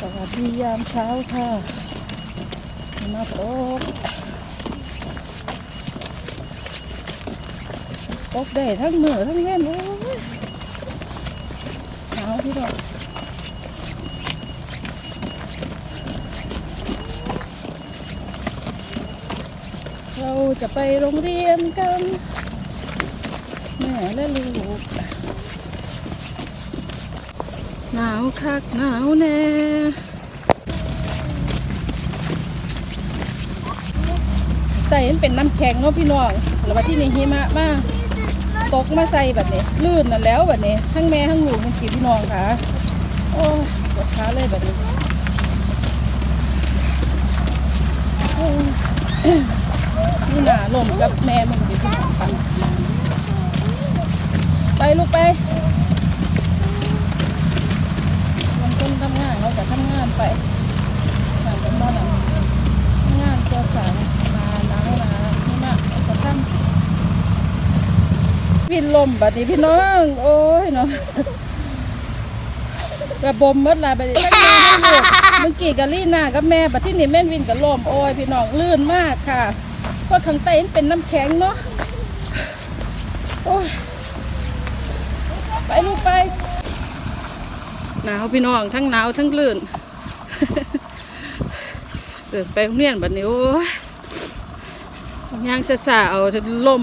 สวัสดียามเช้าค่ะมาตกตกได้ทั้งมือทั้งเว้นโอ้ยหนาวพี่ดอกเราจะไปโรงเรียนกัน แม่และลูก หนาวคักหนาวแน่แต่เห็นเป็นน้ำแข็งเนาะพี่น้องแล้วว่าที่นี่หิมะมากตกมาใส่แบบนี้ลื่นนั่นแล้วแบบนี้ทั้งแม่ทั้งลูกมันกี่พี่น้องค่ะโอ้ปวดขาเลยแบบนี้นี่หนาลมกับแม่มันกี่พี่น้องค่ะไปลูกไป มันคนทำงานเขาจะทำงานไปงานเป็นบ้านหลังงานตัวสารมาหนาวหนานี่มากเขาก็ทินลมบัดนี้พี่น้อง โอ้ยเนาะระบมมดละบัดนี้ทั้งแม่ทั้งกเมื่กี้กับลี่หน้ากับแม่บัดที่นี่แม่นวินกับลมโอ้ยพี่น้องลื่นมากค่ะ เพราะข้างใต้นเป็นน้ำแข็งเนาะโอ้ยไปลูกไปหนาวพี่น้องทั้งหนาวทั้งลื่นเดินไปโรงเรียนบัดนี้โอ้ยย่างสาๆเอาจนลม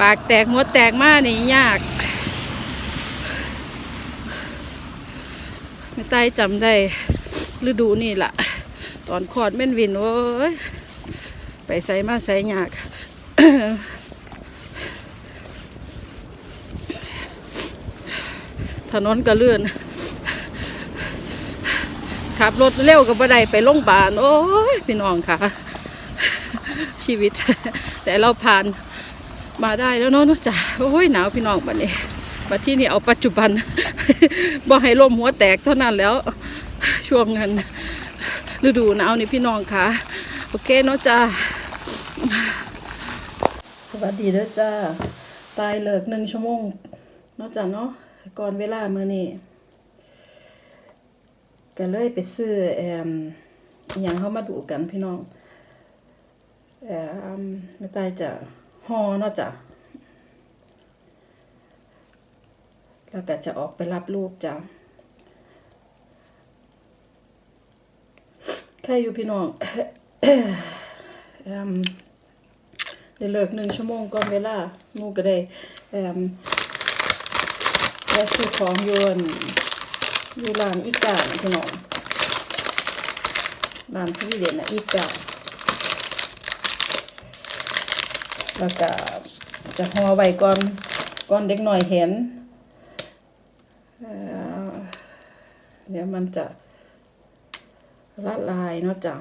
ปากแตกหัวแตกมากนี่ยาก ไม่ใต้จำได้ฤดูนี่ล่ะ ตอนคอดแม่นวินโอ้ยไปใส่มาใส่ยากถนนก็เลื่อนขับรถเร็วกับบัไดไปโรงพยาบาลโอ้ยพี่น้องค่ะ ชีวิต แต่เราผ่าน มาได้แล้วเนาะนาะจ้ะโอ้ยหนาวพี่น้องบัดนี้บัดที่นี่เอาปัจจุบันบ่ให้ลมหัวแตกเท่านั้นแล้วช่วงนั้นฤดูหนาวนี่พี่น้องค่ะ โอเคเนาะจ้าสวัสดีเด้อจ้า ตายเลิกหนึ่งชั่วโมงเนาะจ้ะเนาะก่อนเวลาเมื้อนี้ก็เลยไปซื้อแอมอย่างเขามาดูกันพี่น้องแอมไม่ตายจะ ห่อเนาะจ้ะแล้วก็จะออกไปรับลูกจ้ะใครอยู่พี่น้องแอมได้เลิกหนึ่งชั่วโมงก่อนเวลามูก็ได้แอมและซื้อของอยนอยู่ร้านอีกาพี่น้องร้านสวีเดนนะอีกา แล้วก็จะห่อไว้ก่อนก่อนเด็กหน่อยเห็นเอ่อเดี๋ยวมันจะละลายเนาะจ้ะ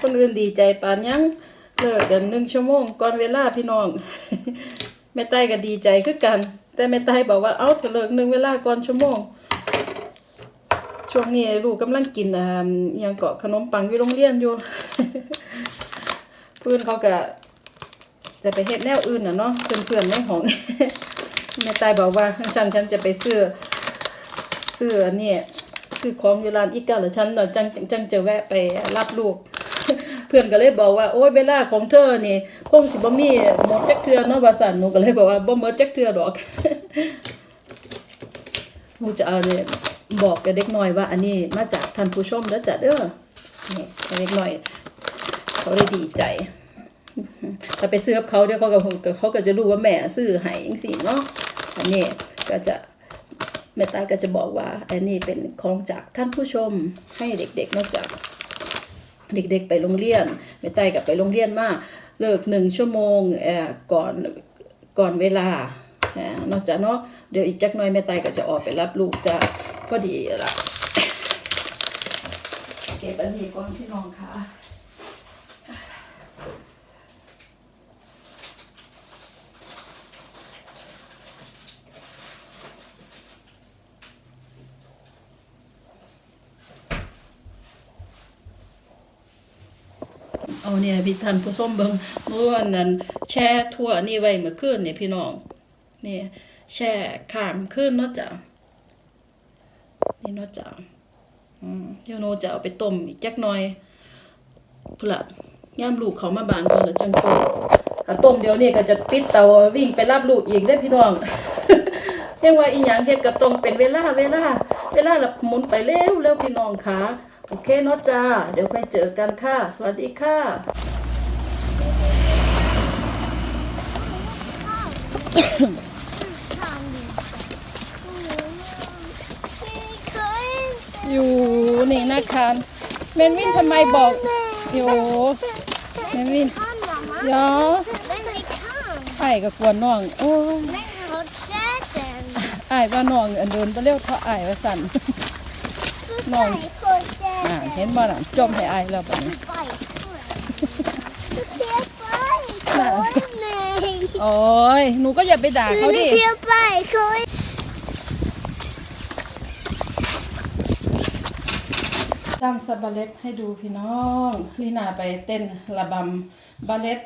คนอื่นดีใจปานยัง เลิกกันหนึ่งชั่วโมงก่อนเวลาพี่น้องแม่ใต้ก็ดีใจคือกัน แต่แม่ใต้บอกว่าเอ้าเถอะเลิกหนึ่งเวลาก่อนชั่วโมง ช่วงนี้ลูกกำลังกินอ่ายังเกาะขนมปังอยู่โรงเรียนอยู่เพื่อนเขาก็จะไปเฮ็ดแนวอื่นน่ะเนาะเพื่อนๆในห้องแม่ใต้บอกว่าฉันฉันจะไปซื้อซื้อนนี้ซื้อของอยู่ร้านอีกาแล้วฉันเนาะจังจังจังจะแวะไปรับลูก พื่อนก็เลยบอกว่าโอ้ยเวลาของเธอนี่คงสิบ่มีหมดจักเทือเนาะว่าซั่นหนูก็เลยบอกว่าบ่หมดจักเทือดอกหนูจะเอาเนี่ยบอกกับเด็กน้อยว่า อันนี้มาจากท่านผู้ชมแล้วจ้ะเด้อนี่เด็กน้อย เขาได้ดีใจถ้าไปซื้อกับเขาเดี๋ยวเขาก็เขาก็จะรู้ว่าแม่ซื้อให้จังซี่เนาะอันนี้ก็จะแม่ตาก็จะบอกว่า อันนี้เป็นของจากท่านผู้ชมให้เด็กๆนอกจาก เด็กๆไปโรงเรียนแม่ไต่กับไปโรงเรียนมาเลิกหนึ่งชั่วโมงก่อนก่อนเวลานอกจากเนาะเดี๋ยวอีกจักหน่อยแม่ไต่ก็จะออกไปรับลูกจะพอดีละเก็บอันนี้ก่อนพี่น้องค่ะ เอาเนี่ยพี่ท่านผู้ชมเบิ่งเมื่อวันนั้น แช่ทั่วนี่ไว้เมื่อคืนนี่พี่น้องนี่แช่ข้ามคืนเนาะจ้ะนี่เนาะจ้ะอืมเดี๋ยวโนจะเอาไปต้มอีกจักหน่อยพุ่นละย่ามลูกเขามาบานก่อนแล้วจังต้ต้มเดี๋ยวนี้ก็จะปิดเตาวิ่งไปรับลูกอีกได้พี่น้องเรียังว่าอีหยังเฮ็ดก็ต้องเป็นเวลาเวลา เวลาละหมุนไปเร็วเร็วพี่น้องค่ะ โอเคเนาะจ้า เดี๋ยวค่อยเจอกันค่ะ สวัสดีค่ะ อยู่นี่นะคะเมนวินทำไมบอก อยู่เมนวิน Kan mamma? ยอ Men vi kan. ไอ้ายก็กวนน้อง โอ้ย Men har träden. ไอ้ายว่าน้องอันเดินไปเร็วเท่าไอ้ายว่าสั่น Någon. Bajs på อ่า träden. เห็นบ่ล่ะจมให้ไอ้ายแล้วบัดนี้ Bajs på den. Du ser bajs på mig. โอ้ยหนูก็อย่าไปด่าเขา Du ดิ ser bajs på ตั้งสบาเลตให้ดูพี่น้องลีนาไปเต้นระบำบาเลต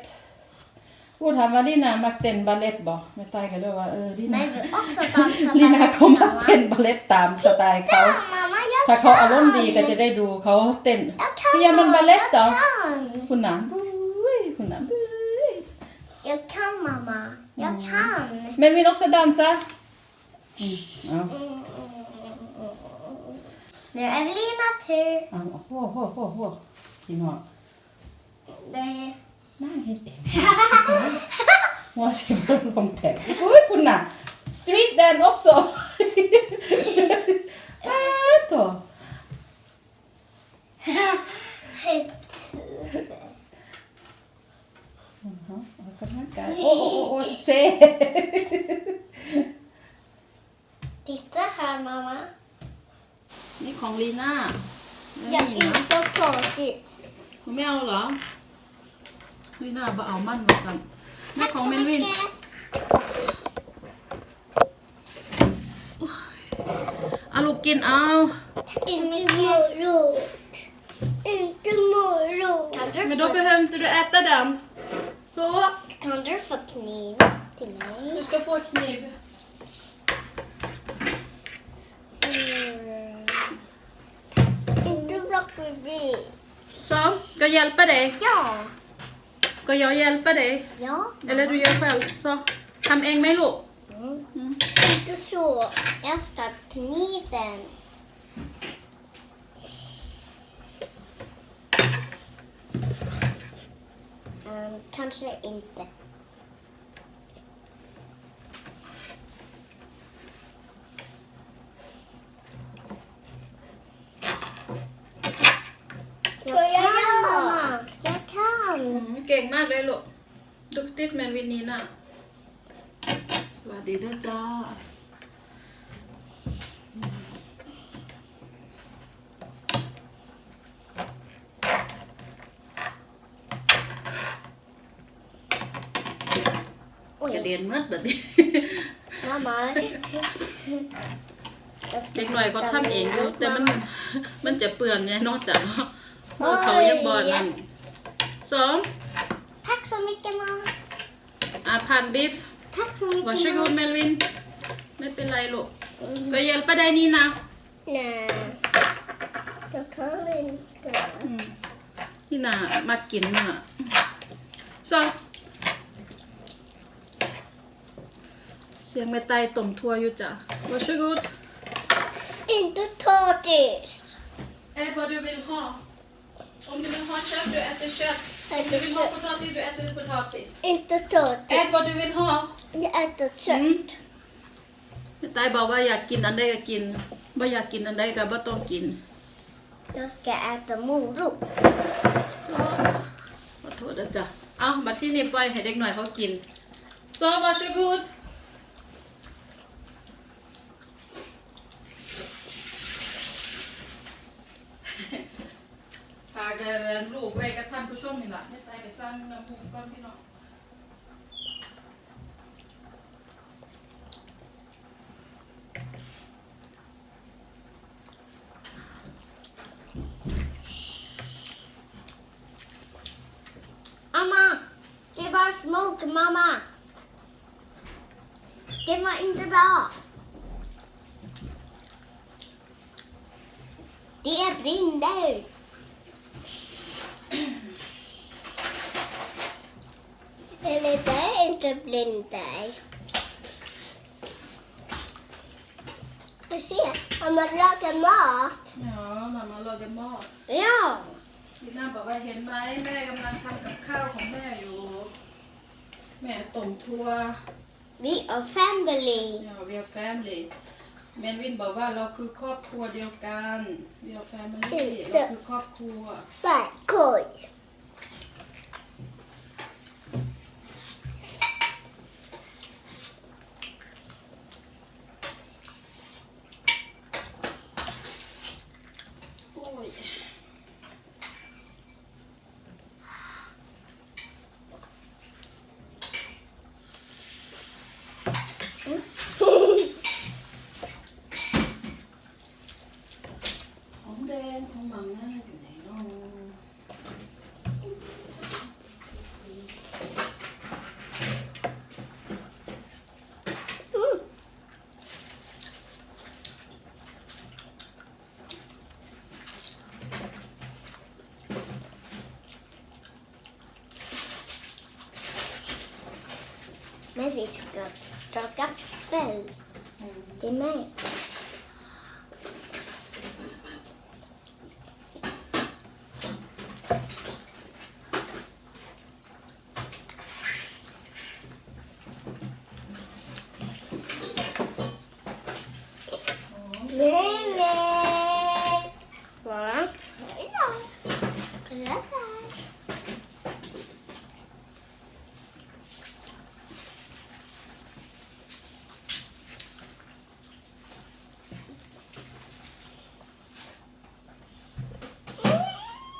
กูถามว่าลีนามักเต้นบาเลตบ่ไม่ตายกันเลยว่าเออลีนา Men vi också dansa ลีนา balett, เขามัก mamma. เต้นบาเลตตามสไตล์เขา Mamma, jag ถ้าเขาอารมณ์ kan. ดีก็จะได้ดูเขาเต้น Jag kan, พี่ยามันบาเลตเหรอ kan. คุณน้ำบุ้ยคุณน้ำบุ้ย Jag kan, mamma. Jag kan. เมนวินอกสะดันซะอืมเอา Nu är Evelinas tur. เอาโอ้โหโหโหโหพี่น้อง Det นั่งเห็นเองหัวเสียงลงแถวอุ้ยคุณน่ะ street dance also อ้าวตัวอ๋อออกกำลังกายโอ้โอ้โอ้โอ้เซ Titta här, mamma. นี่ของลีน่า Jag นี่ vill นะ inte ha potatis. ไม่เอาเหรอลีน่าบ่เอามันมาสั่นนี่ของเมนวินเอา Vilken av? Inte morot. Inte morot. Men då behöver inte du äta den. Så. Kan du få kniv till mig? Du ska få kniv. Mm. Inte broccoli. Så, ska jag hjälpa dig? Ja. Ska jag hjälpa dig? Ja. Eller du gör själv. Så, kom en mig låg. Mm. mm Inte så. Jag ska ha kniven. Mm, kanske inte. Jag kan, mamma. Jag kan. เก่งมากเลยลูกดุกติดแมนวินนีน่ะ ส วัสดีด้วยจ้ากระ Oj, เด็นเมื่อแบบนี้ mamma. Jag ska เด็กหน่อยก็ hämta ทำเองอยู่ min แต่มัน mamma. มันจะเปื่อนเนี่ยนอกจากว่าเมื่อเขายังบอลนั่นสอง Tack så mycket, mamma. อะพันบิฟ Tack så mycket, วาชกูดเมลวินไม่เป็นไรลูกก็ ยัลปะได้นี่นะ Nej, jag kan inte. อืมนี่นามากินน่ะสองเสียงไม่ไตต้มทั่วอยู่จ้ะวาชกูด Inte potatis. Ät vad du vill ha. Om du vill ha kött, du äter kött. Om du vill ha potatis, du äter potatis. Inte potatis. Ät vad du vill ha. Jag äter อื kött. มไม่ตายบอกว่าอยากกินอันใดก็กินบ่อยากกินอันใดก็บ่ต้องกิน Jag ska äta morot. so ขอโทษนะจ๊ะเอามาที่นี่ปล่อยให้เด็กหน่อยเขากิน so วาชกูด พาเดินลูกไว้กับท่านผู้ชมนี่ล่ะไม่ตายไปสร้างน้ำมูกก่อนพี่น้อง till mamma. Det var inte bra. Det brinner. Eller det är inte brinner. Jag ser, om man lagar mat. Ja, mamma lagar mat. Ja. พี่นาบอกว่าเห็นไหมแม่กำลังทำกับข้าวของแม่อยู่แม่ต้มทั่ว Vi är family. เนี่ย we are family เมนวินบอกว่าเราคือครอบครัวเดียวกัน we are family เราคือครอบครัว Bajkorv. Oj. แม่วิสกับตอกกับเปิลใช่ไหม แม่แม่ หวาน ไม่หรอกแล้วกัน เว้ยบ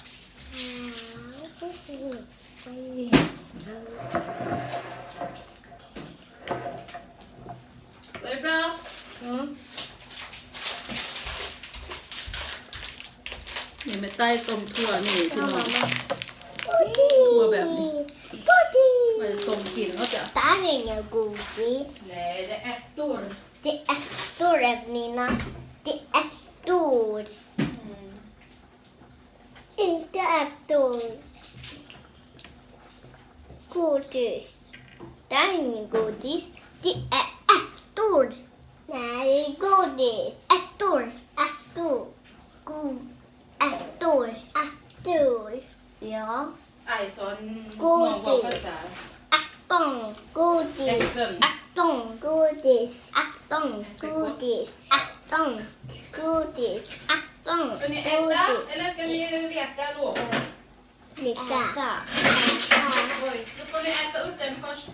รานี่ไม่ ใต้ต้มถั่วนี่พี่น้อง Cua bẹp đi. Cookie. ไว้ต้มกินเขาจะ Det är inga godis. Nej, det är ärtor. this. Then we go this. The uh, actor. Now we go this. Actor. Actor. Go. Actor. Actor. Yeah. I saw. Go this. Acton. Go this. Acton. Go this. Acton. Go this. Acton. Go this. Acton. Go this. Lika. Äta. Oj, då får ni äta upp den först.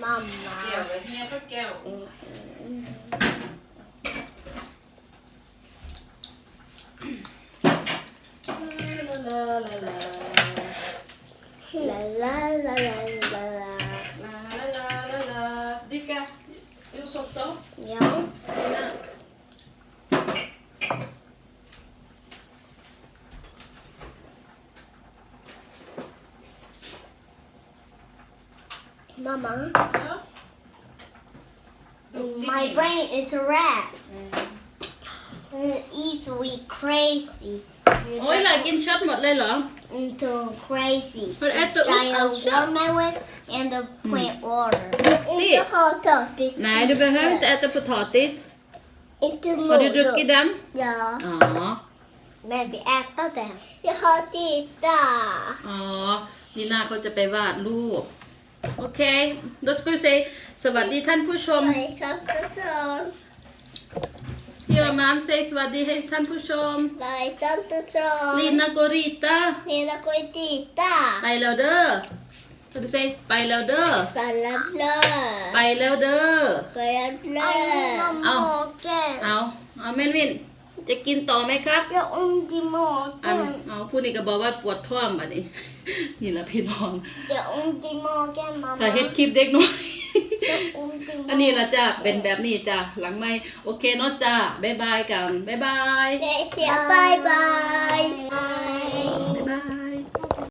Mamma. Gävle, ner på gävle. La la la la. La la la la la la. La la la la la. Dricka juice också? Ja. Lina? Mamma. Ja. My brain is a rat. Mm. It eats we crazy. Oj, หลายกินช็อตหมดเลยเหรอ Into crazy. För It's äta upp like a allt kött. watermelon and a plant water. Duktig. Inte potatis. Nej, du behöver inte äta potatis. Inte Har du druckit den? Ja. Ja. Men vi äter den. Jag har tittat. อ๋อลีน่าเขาจะไปวาดรูป โอเค då ska vi säga สวัสดีท่านผู้ชม Welcome to Seoul. พี่อมาน säg สวัสดีให้ท่านผู้ชม Welcome to Seoul. ลีน่าโกริตา Nina går titta. ไปแล้วเด้อเขาจะ säg ไปแล้วเด้อ Balla blö. ไปแล้วเด้อ Balla blö. Au. magen. เอาเอาเมนวิน จะกินต่อไหมครับ Jag har ont i อัน magen. เอาผู้นี้ก็บอกว่าปวดท้องบัดนี้ นี่แหละพี่น้อง Jag har ont i magen mamma. แต่เฮ็ดคลิปเด็กน้อย Jag har ont i อันนี้ magen. ละจ้ะเป็นแบบนี้จ้ะหลังไม่โอเคเนาะจ้ะบ๊ายบายกันบ๊ายบาย Det är bye bye.